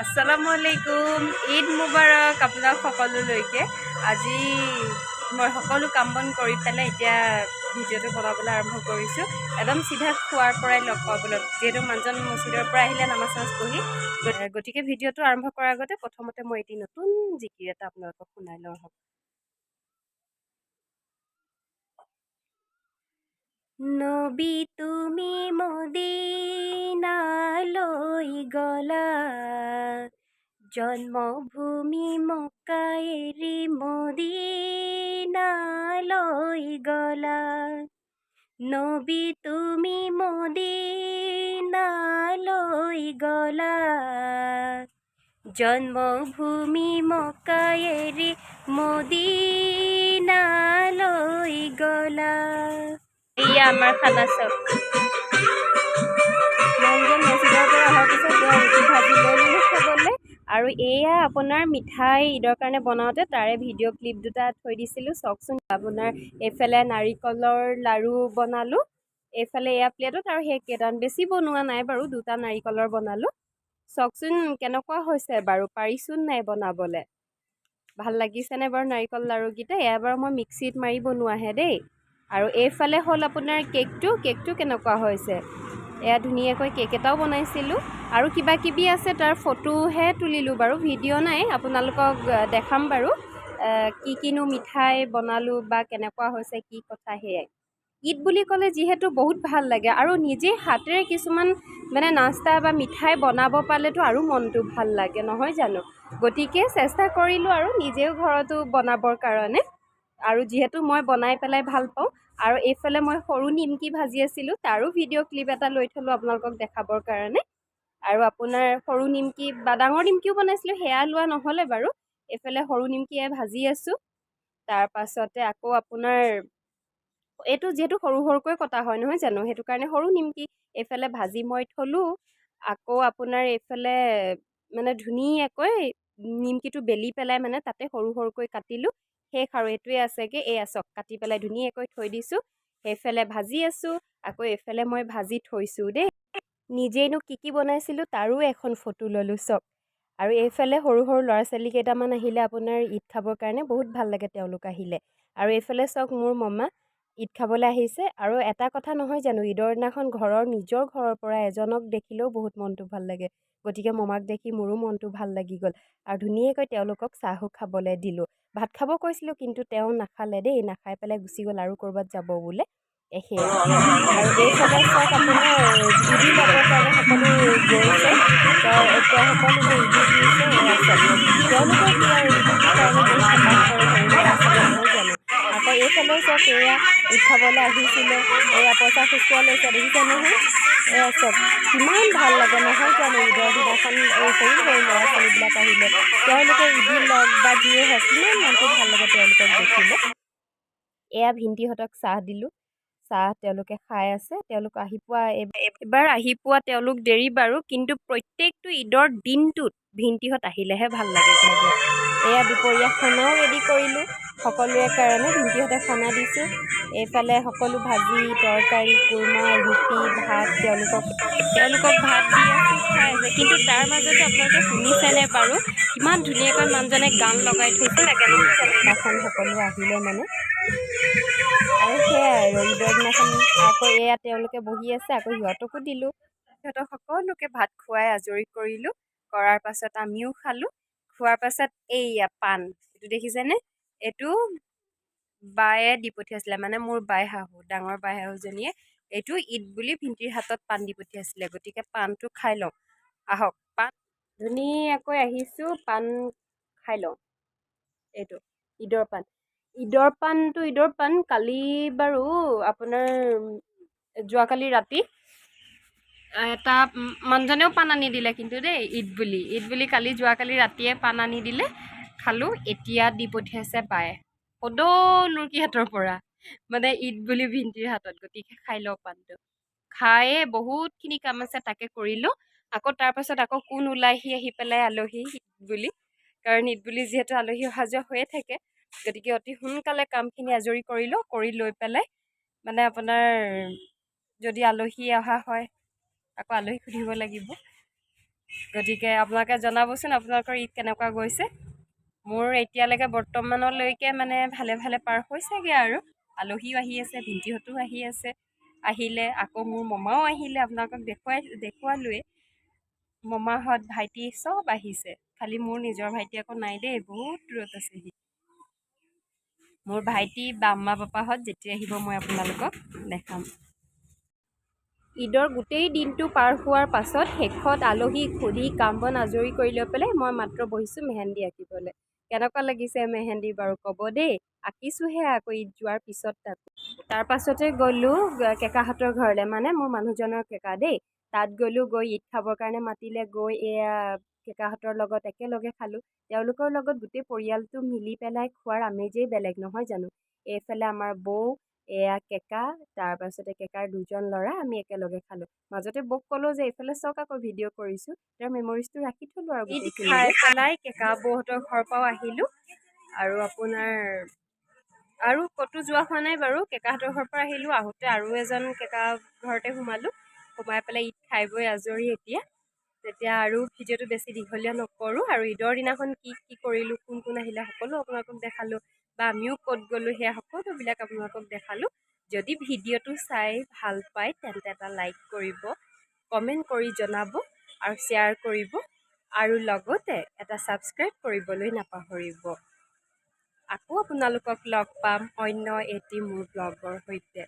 আসসালামু আলাইকুম ঈদ মুবাৰক আপোনাক সকলোলৈকে। আজি মই সকলো কাম বন কৰি পেলাই এতিয়া ভিডিঅ'টো বনাবলৈ আৰম্ভ কৰিছোঁ। একদম চিধা খোৱাৰ পৰাই লগ পাবলৈ যিহেতু মানুহজন মছজিদৰ পৰা আহিলে নামাজ চামাজ পঢ়ি। গতিকে ভিডিঅ'টো আৰম্ভ কৰাৰ আগতে প্ৰথমতে মই এটি নতুন জিকিৰ এটা আপোনালোকক শুনাই লওঁ হ'ব নবী তুমি মদিনালৈ গলা। জন্মভূমি মক্কা এৰি মদিনালৈ গলা। নবী তুমি মদিনালৈ গলা। জন্মভূমি মক্কা এৰি মদিনালৈ গলা। এয়া আমাৰ খানা চব মানুহজন মছজিদৰ পৰা অহাৰ পিছত তেওঁ ৰুটি ভাজি লৈ ল'লোঁ খাবলৈ। আৰু এয়া আপোনাৰ মিঠাই ঈদৰ কাৰণে বনাওঁতে তাৰে ভিডিঅ' ক্লিপ দুটা থৈ দিছিলোঁ। চাওকচোন আপোনাৰ এইফালে নাৰিকলৰ লাড়ু বনালোঁ। এইফালে এয়া প্লেটত আৰু সেই কেইটামান বেছি বনোৱা নাই বাৰু দুটা নাৰিকলৰ বনালোঁ। চাওকচোন কেনেকুৱা হৈছে বাৰু? পাৰিছোন নাই বনাবলৈ? ভাল লাগিছেনে বাৰু নাৰিকল লাড়ুকেইটা এয়া বাৰু মই মিক্সিত মাৰি বনোৱাহে দেই। আৰু এইফালে হ'ল আপোনাৰ কেকটো কেকটো কেনেকুৱা হৈছে? এয়া ধুনীয়াকৈ কেক এটাও বনাইছিলোঁ। আৰু কিবা কিবি আছে, তাৰ ফটোহে তুলিলোঁ বাৰু, ভিডিঅ' নাই, আপোনালোকক দেখাম বাৰু কি কিনো মিঠাই বনালোঁ বা কেনেকুৱা হৈছে, কি কথা সেয়াই। ঈদ বুলি ক'লে যিহেতু বহুত ভালো লাগে, আৰু নিজে হাতেৰে কিছুমান মানে নাস্তা বা মিঠাই বনাব পালেতো আৰু মনটো ভালো লাগে, নহয় জানো? গতিকে চেষ্টা কৰিলোঁ আৰু নিজেও ঘৰতো বনাবৰ কাৰণে, আৰু যিহেতু মই বনাই পেলাই ভালো পাওঁ আৰু এইফালে মই সৰু নিমকি ভাজি আছিলোঁ তাৰো ভিডিঅ' ক্লিপ এটা লৈ থ'লোঁ আপোনালোকক দেখাবৰ কাৰণে। আৰু আপোনাৰ সৰু নিমকি বা ডাঙৰ নিমকিও বনাইছিলোঁ সেয়া লোৱা নহ'লে বাৰু। এইফালে সৰু নিমকিয়ে ভাজি আছোঁ। তাৰ পাছতে আকৌ আপোনাৰ এইটো যিহেতু সৰু সৰুকৈ কটা হয় নহয় জানো? সেইটো কাৰণে সৰু নিমকি এইফালে ভাজি মই থ'লোঁ। আকৌ আপোনাৰ এইফালে মানে ধুনীয়াকৈ নিমকিটো বেলি পেলাই মানে তাতে সৰু সৰুকৈ কাটিলোঁ। শেষ আৰু এইটোৱে আছেগৈ এয়া চাওক কাটি পেলাই ধুনীয়াকৈ থৈ দিছোঁ সেইফালে ভাজি আছোঁ আকৌ এইফালে মই ভাজি থৈছোঁ দেই। নিজেইনো কি কি বনাইছিলোঁ তাৰো এখন ফটো ল'লোঁ চাওক আৰু এইফালে সৰু সৰু ল'ৰা ছোৱালী কেইটামান আহিলে আপোনাৰ ঈদ খাবৰ কাৰণে বহুত ভাল লাগে তেওঁলোক আহিলে। আৰু এইফালে চাওক মোৰ মমা ঈদ খাবলৈ আহিছে। আৰু এটা কথা নহয় জানো ঈদৰ দিনাখন ঘৰৰ নিজৰ ঘৰৰ পৰা এজনক দেখিলেও বহুত মনটো ভাল লাগে। গতিকে মমাক দেখি মোৰো মনটো ভাল লাগি গ'ল। আৰু ধুনীয়াকৈ তেওঁলোকক চাহো খাবলৈ দিলোঁ। ভাত খাব কৈছিলোঁ কিন্তু তেওঁ নাখালে দেই নাখাই পেলাই গুচি গ'ল। আৰু ক'ৰবাত যাব বোলে? সেয়া। আৰু আপোনাৰ সকলো গৈছে। তেওঁ এতিয়া সকলোকে ঈদি দিছে এয়া চাওক। তেওঁলোকৰ কি আৰু ঈদিৰ কাৰণে এয়া ঈদ খাবলৈ আহিছিলে। এয়া পইচা খুচুৰা লৈছে দেখিছে নহয়? এয়া চাওক কিমান ভাল লাগে নহয় জানো ঈদৰ দিনাখন এই সৰু সৰু ল'ৰা ছোৱালীবিলাক আহিলে। তেওঁলোকে ঈদি লওক বা যিয়ে হওক কিমান মনটো ভাল লাগে তেওঁলোকক দেখিলে। এয়া ভিন্তিহঁতক চাহ দিলোঁ। চাহ তেওঁলোকে খাই আছে। তেওঁলোক আহি পোৱা এইবাৰ আহি পোৱা তেওঁলোক দেৰি বাৰু কিন্তু প্ৰত্যেকটো ঈদৰ দিনটোত ভিন্তিহঁত আহিলেহে ভাল লাগে। এয়া দুপৰীয়া খানাও ৰেডি কৰিলোঁ। সকলোৰে কাৰণে ভিন্তিহঁতে খানা দিছোঁ। এইফালে সকলো ভাজি তৰকাৰী কোৰমা ৰুটি ভাত তেওঁলোকক তেওঁলোকক ভাত দি খাই আছে। কিন্তু তাৰ মাজতে আপোনালোকে শুনিছেনে বাৰু? কিমান ধুনীয়াকৈ মানুহজনে গান লগাই থৈছে। লাগে দিনাখন সকলো আহিলে মানে। আৰু সেয়াই আৰু ঈদৰ দিনাখন আকৌ এয়া তেওঁলোকে বহি আছে আকৌ সিহঁতকো দিলোঁ। সিহঁতক সকলোকে ভাত খুৱাই আজৰি কৰিলোঁ। কৰাৰ পাছত আমিও খালোঁ। খোৱাৰ পাছত এইয়া পাণ এইটো দেখিছেনে? এইটো বায়ে দি পঠিয়াইছিলে মানে মোৰ বাই শাহু ডাঙৰ বাই শাহুজনীয়ে এইটো ঈদ বুলি ভিন্তিৰ হাতত পাণ দি পঠিয়াইছিলে গতিকে পাণটো খাই লওঁ। আহক পাণ ধুনীয়াকৈ আহিছোঁ পাণ খাই লওঁ। এইটো ঈদৰ পাণ। ঈদৰ পাণটো ঈদৰ পাণ কালি বাৰু আপোনাৰ যোৱাকালি ৰাতি এটা মানুহজনেও পাণ আনি দিলে কিন্তু দেই ঈদ বুলি। ঈদ বুলি কালি যোৱাকালি ৰাতিয়ে পাণ আনি দিলে। খালোঁ এতিয়া দি পঠিয়াইছে বায়ে। সদৌলুৰকি হাতৰ পৰা। মানে ঈদ বুলি ভিন্তিৰ হাতত গতিকে খাই লওঁ পাণটো খায়ে বহুতখিনি কাম আছে তাকে কৰিলোঁ। আকৌ তাৰপাছত আকৌ কোন ওলাইহি আহি পেলাই আলহী ঈদ বুলি। কাৰণ ঈদ বুলি যিহেতু আলহী অহা যোৱা হৈয়ে থাকে। গতিকে অতি সোনকালে কামখিনি আজৰি কৰিলোঁ কৰি লৈ পেলাই মানে আপোনাৰ যদি আলহী অহা হয় আকৌ আলহীক সুধিব লাগিব। গতিকে আপোনালোকে জনাবচোন আপোনালোকৰ ঈদ কেনেকুৱা গৈছে। মোৰ এতিয়ালৈকে বৰ্তমানলৈকে মানে ভালে ভালে পাৰ হৈছেগৈ আৰু। আলহীও আহি আছে ভিণ্টিহঁতো আহি আছে। আহিলে আকৌ মোৰ মমাও আহিলে আপোনালোকক দেখুৱাই দেখুৱালোৱেই মমাহঁত ভাইটি চব আহিছে। খালি মোৰ নিজৰ ভাইটি আকৌ নাই দেই বহুত দূৰত আছে সি মোৰ ভাইটি বা মা পাপাহঁত যেতিয়া আহিব মই আপোনালোকক দেখাম। ঈদৰ গোটেই দিনটো পাৰ হোৱাৰ পাছত শেষত আলহীক সুধি কাম বন আজৰি কৰি লৈ পেলাই মই মাত্ৰ বহিছোঁ মেহেন্দি আঁকিবলৈ। কেনেকুৱা লাগিছে মেহেন্দি বাৰু ক'ব দেই। আঁকিছোঁহে আকৌ ঈদ যোৱাৰ পিছত তাকো তাৰ পাছতে গ'লোঁ কেকাহঁতৰ ঘৰলৈ মানে মোৰ মানুহজনৰ কেকা দেই। তাত গ'লোঁ গৈ ঈদ খাবৰ কাৰণে মাতিলে গৈ এয়া কেকাহঁতৰ লগত একেলগে খালোঁ। তেওঁলোকৰ লগত গোটেই পৰিয়ালটো মিলি পেলাই খোৱাৰ আমেজেই বেলেগ নহয় জানো? এইফালে আমাৰ বৌ এয়া কেকা তাৰপাছতে কেকাৰ দুজন ল'ৰা আমি একেলগে খালোঁ। মাজতে বৌক ক'লোঁ যে এইফালে চাওক আকৌ ভিডিঅ' কৰিছোঁ। তেওঁৰ মেমৰিজটো ৰাখি থ'লোঁ আৰু খাই পেলাই কেকা বৌহঁতৰ ঘৰৰ পৰাও আহিলোঁ। আৰু আপোনাৰ আৰু ক'তো যোৱা হোৱা নাই বাৰু। কেকাহঁতৰ ঘৰৰ পৰা আহিলোঁ। আহোঁতে আৰু এজন কেকা ঘৰতে সোমালোঁ। সোমাই পেলাই ঈদ খাই বৈ আজৰি এতিয়া। তেতিয়া আৰু ভিডিঅ'টো বেছি দীঘলীয়া নকৰোঁ। আৰু ঈদৰ দিনাখন কি কি কৰিলোঁ কোন কোন আহিলে সকলো আপোনালোকক দেখালোঁ। বা আমিও ক'ত গ'লোঁ সেয়া সকলোবিলাক আপোনালোকক দেখালোঁ। যদি ভিডিঅ'টো চাই ভাল পায় তেন্তে এটা লাইক কৰিব কমেণ্ট কৰি জনাব আৰু শ্বেয়াৰ কৰিব আৰু লগতে এটা ছাবস্ক্ৰাইব কৰিবলৈ নাপাহৰিব। আকৌ আপোনালোকক লগ পাম অন্য এটি মোৰ ব্লগৰ সৈতে।